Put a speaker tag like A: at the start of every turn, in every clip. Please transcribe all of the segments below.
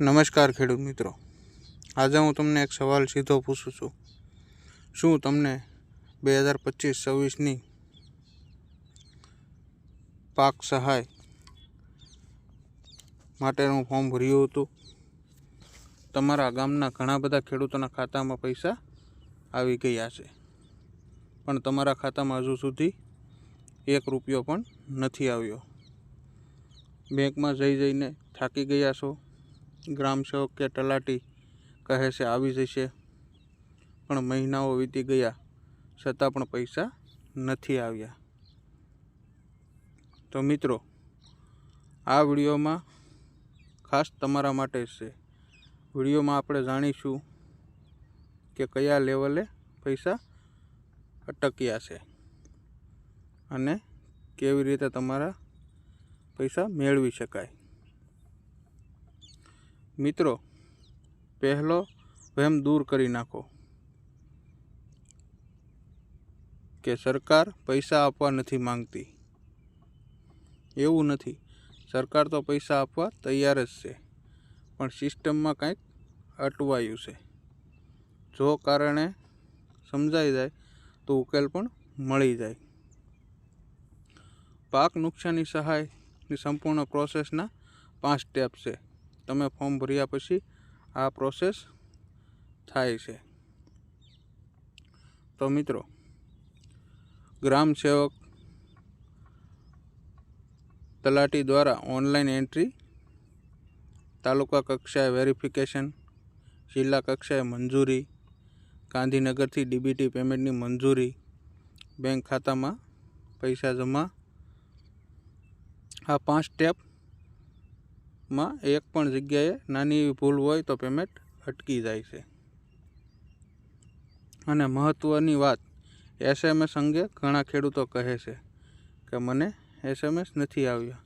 A: નમસ્કાર ખેડૂત મિત્રો. આજે હું તમને એક સવાલ સીધો પૂછું છું. શું તમને બે હજાર પચીસ છવ્વીસની પાક સહાય માટેનું ફોર્મ ભર્યું હતું? તમારા ગામના ઘણા બધા ખેડૂતોના ખાતામાં પૈસા આવી ગયા છે. પણ તમારા ખાતામાં હજુ સુધી એક રૂપિયો પણ નથી આવ્યો. બેંકમાં જઈ જઈને થાકી ગયા છો? ગ્રામ સેવક કે તલાટી કહે છે, આવી જશે. પણ મહિનાઓ વીતી ગયા, છતાં પણ પૈસા નથી આવ્યા. તો મિત્રો, આ વિડીયોમાં ખાસ તમારા માટે છે. વિડીયોમાં આપણે જાણીશું કે કયા લેવલે પૈસા અટક્યા છે અને કેવી રીતે તમારા પૈસા મેળવી શકાય. મિત્રો, પહેલો વહેમ દૂર કરી નાખો કે સરકાર પૈસા આપવા નથી માંગતી. એવું નથી. સરકાર તો પૈસા આપવા તૈયાર જ છે, પણ સિસ્ટમમાં કંઈક અટવાયું છે. જો કારણે સમજાઈ જાય, તો ઉકેલ પણ મળી જાય. પાક નુકસાની સહાયની સંપૂર્ણ પ્રોસેસના પાંચ સ્ટેપ છે. તમે ફોર્મ ભર્યા પછી આ પ્રોસેસ થાય છે. તો મિત્રો, ગ્રામ સેવક તલાટી દ્વારા ઓનલાઈન એન્ટ્રી, તાલુકા કક્ષાએ વેરિફિકેશન, જિલ્લા કક્ષાએ મંજૂરી, ગાંધીનગરથી ડીબીટી પેમેન્ટની મંજૂરી, બેંક ખાતામાં પૈસા જમા, આ પાંચ સ્ટેપમાં એક પણ જગ્યાએ નાની એવી ભૂલ હોય તો પેમેન્ટ અટકી જાય છે. અને મહત્ત્વની વાત, એસએમએસ અંગે ઘણા ખેડૂતો કહે છે કે મને એસએમએસ નથી આવ્યા.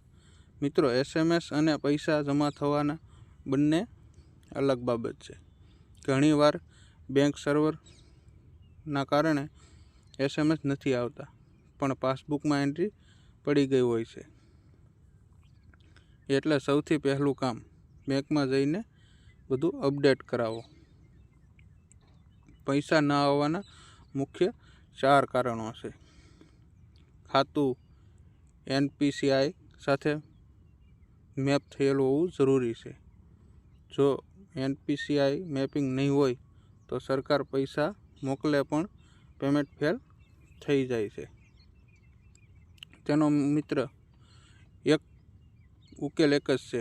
A: મિત્રો, એસએમએસ અને પૈસા જમા થવાના બંને અલગ બાબત છે. ઘણીવાર બેંક સર્વરના કારણે એસએમએસ નથી આવતા, પણ પાસબુકમાં એન્ટ્રી પડી ગઈ હોય છે. એટલે સૌથી પહેલું કામ. બેંકમાં જઈને બધું અપડેટ કરાવો. પૈસા ન આવવાના મુખ્ય ચાર કારણો છે. ખાતું, એનપીસીઆઈ સાથે મેપ થયેલું હોવું જરૂરી છે. જો એનપીસીઆઈ મેપિંગ નહીં હોય, તો સરકાર પૈસા મોકલે પણ પેમેન્ટ ફેલ થઈ જાય છે. તેનો મિત્ર ઉકેલ એક જ છે.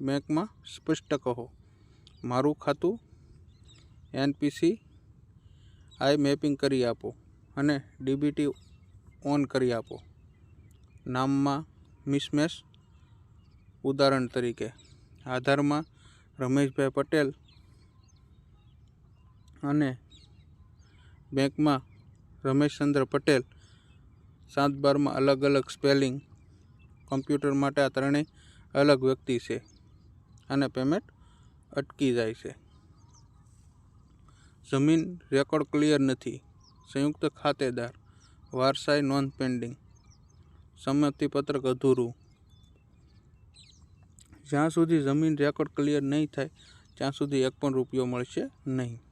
A: બેંકમાં સ્પષ્ટ કહો. મારું ખાતું એનપીસી આઈ મેપિંગ કરી આપો અને ડીબીટી ઓન કરી આપો. નામમાં મિસમેચ ઉદાહરણ તરીકે આધારમાં રમેશભાઈ પટેલ અને બેંકમાં રમેશચંદ્ર પટેલ. સાત બારમાં અલગ અલગ સ્પેલિંગ. કમ્પ્યુટર માટે આ ત્રણેય અલગ વ્યક્તિ છે અને પેમેન્ટ અટકી જાય છે. જમીન રેકોર્ડ ક્લિયર નથી. સંયુક્ત ખાતેદાર, વારસાઈ નોંધ પેન્ડિંગ. સંમતિપત્રક અધૂરું. જ્યાં સુધી જમીન રેકોર્ડ ક્લિયર નહીં થાય, ત્યાં સુધી એક પણ રૂપિયો મળશે નહીં.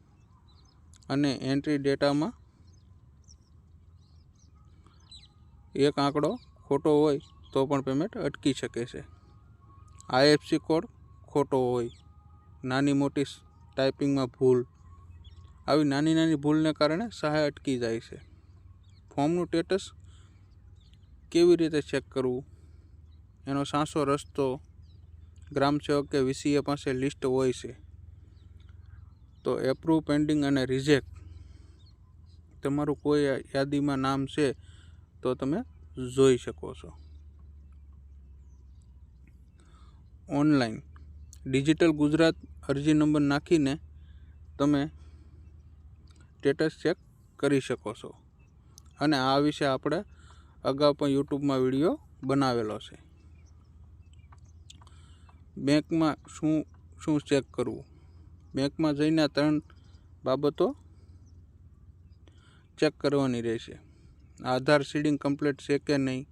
A: અને એન્ટ્રી ડેટામાં એક આંકડો ખોટો હોય તો પણ પેમેન્ટ અટકી શકે છે. આઈએફસી કોડ ખોટો હોય. નાની મોટી ટાઈપિંગમાં ભૂલ. આવી નાની નાની ભૂલને કારણે સહાય અટકી જાય છે. ફોર્મનું સ્ટેટસ કેવી રીતે ચેક કરવું? એનો સાસો રસ્તો ગ્રામ સેવક કે વીસીએ પાસે લિસ્ટ હોય છે. તો એપ્રુવ, પેન્ડિંગ અને રિજેક્ટ તમારું કોઈ યાદીમાં નામ છે તો તમે જોઈ શકો છો. ઓનલાઈન. ડિજિટલ ગુજરાત અરજી નંબર નાખીને તમે સ્ટેટસ ચેક કરી શકો છો. અને આ વિશે આપણે અગાઉ પણ યુટ્યુબમાં વીડિયો બનાવેલો છે. બેંકમાં શું શું ચેક કરવું? બેંકમાં જઈને ત્રણ બાબતો ચેક કરવાની રહેશે. આધાર સીડિંગ કમ્પ્લીટ છે કે નહીં?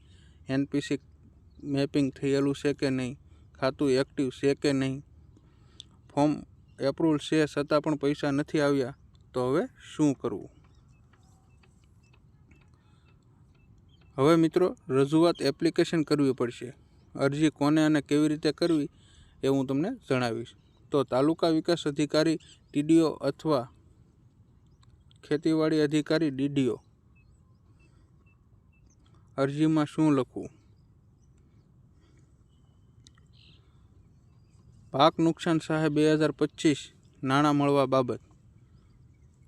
A: એનપીસી મેપિંગ થયેલું છે કે નહીં? ખાતું એક્ટિવ છે કે નહીં? ફોર્મ એપ્રુવલ છે છતાં પણ પૈસા નથી આવ્યા. તો હવે શું કરવું? હવે મિત્રો, રજૂઆત એપ્લિકેશન કરવી પડશે. અરજી કોને અને કેવી રીતે કરવી એ હું તમને જણાવીશ. તો તાલુકા વિકાસ અધિકારી ટીડીઓ અથવા ખેતીવાડી અધિકારી ડીડીઓ. અરજીમાં શું લખવું? પાક નુકસાન સહાય બે હજાર પચીસ નાણાં મળવા બાબત.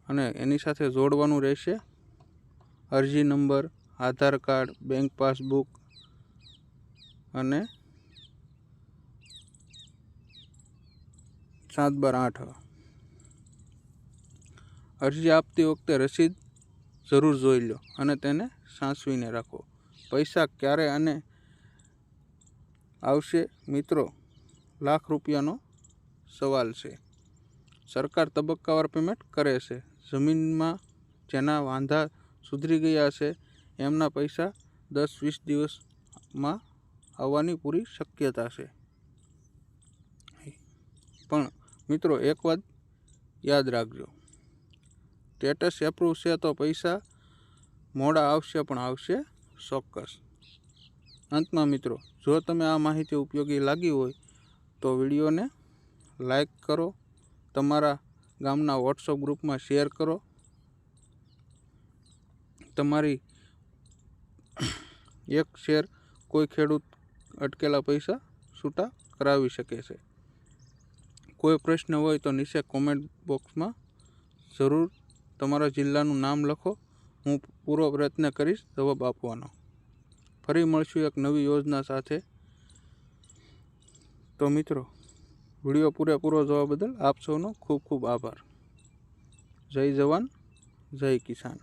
A: અને એની સાથે જોડવાનું રહેશે અરજી number, Aadhaar card, bank passbook અને સાત બાર આઠ. અરજી આપતી વખતે રસીદ જરૂર જોઈ લો અને તેને સાચવીને રાખો. પૈસા ક્યારે અને આવશે મિત્રો? લાખ રૂપિયાનો સવાલ છે. સરકાર તબક્કાવાર પેમેન્ટ કરે છે. જમીનમાં જેના વાંધા સુધરી ગયા છે, એમના પૈસા દસ વીસ દિવસમાં આવવાની પૂરી શક્યતા છે. પણ મિત્રો, એક વાત યાદ રાખજો. સ્ટેટસ એપ્રુવ છે તો પૈસા મોડા આવશે પણ આવશે ચોક્કસ. અંતમાં મિત્રો, જો તમે આ માહિતી ઉપયોગી લાગી હોય તો વિડીયોને લાઈક કરો, તમારા ગામના વોટ્સઅપ ગ્રુપમાં શેર કરો. તમારી એક શેર કોઈ ખેડૂત અટકેલા પૈસા છૂટા કરાવી શકે છે. કોઈ પ્રશ્ન હોય તો નીચે કોમેન્ટ બોક્સમાં જરૂર તમારા જિલ્લાનું નામ લખો, હું પૂરો પ્રયત્ન કરીશ જવાબ આપવાનો. ફરી મળશું એક નવી યોજના સાથે. તો મિત્રો, વીડિયો પૂરેપૂરો જોવા બદલ આપ સૌનો ખૂબ ખૂબ આભાર. જય જવાન, જય કિસાન.